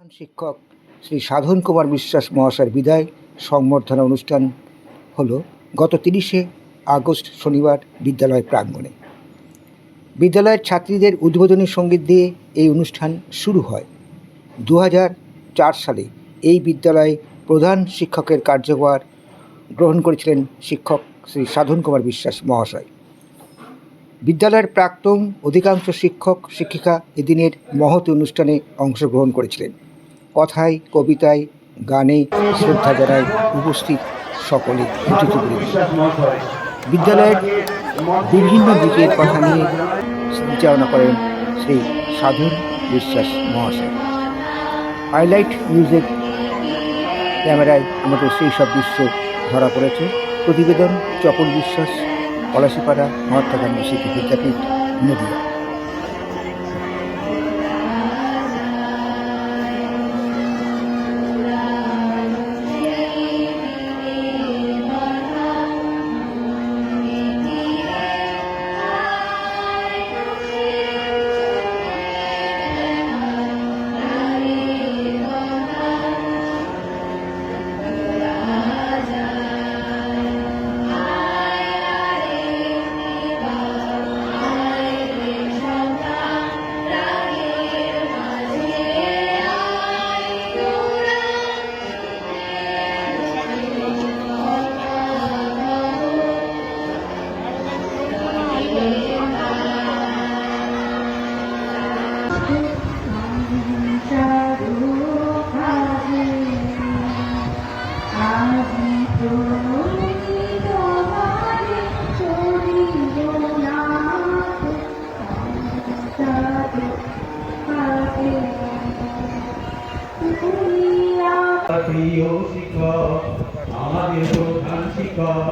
শিক্ষক শ্রী সাধন কুমার বিশ্বাস মহাশয়ের বিদায় সংবর্ধনা অনুষ্ঠান হলো গত তিরিশে আগস্ট শনিবার বিদ্যালয় প্রাঙ্গণে। বিদ্যালয়ের ছাত্রীদের উদ্বোধনী সংগীত দিয়ে এই অনুষ্ঠান শুরু হয়। দু সালে এই বিদ্যালয়ে প্রধান শিক্ষকের কার্যভার গ্রহণ করেছিলেন শিক্ষক শ্রী সাধন কুমার বিশ্বাস মহাশয়। বিদ্যালয়ের প্রাক্তন অধিকাংশ শিক্ষক, শিক্ষিকা এদিনের মহৎ অনুষ্ঠানে অংশগ্রহণ করেছিলেন। কথায় কবিতায় গানে শ্রদ্ধা জানায় উপস্থিত সকলে বিদ্যালয়ের বিভিন্ন দিকের কথা নিয়ে পরিচালনা করেন শ্রী সাধন বিশ্বাস মহাশয়। হাইলাইট নিউজের ক্যামেরায় আমাদের সেই সব দৃশ্য ধরা পড়েছে। প্রতিবেদন চপল বিশ্বাস, পলাশিপাড়া, মহাত্মা গান্ধী শিশু বিদ্যাপীঠ, নদীয়া। প্রিয় শিক্ষক আমাদের প্রধান শিক্ষক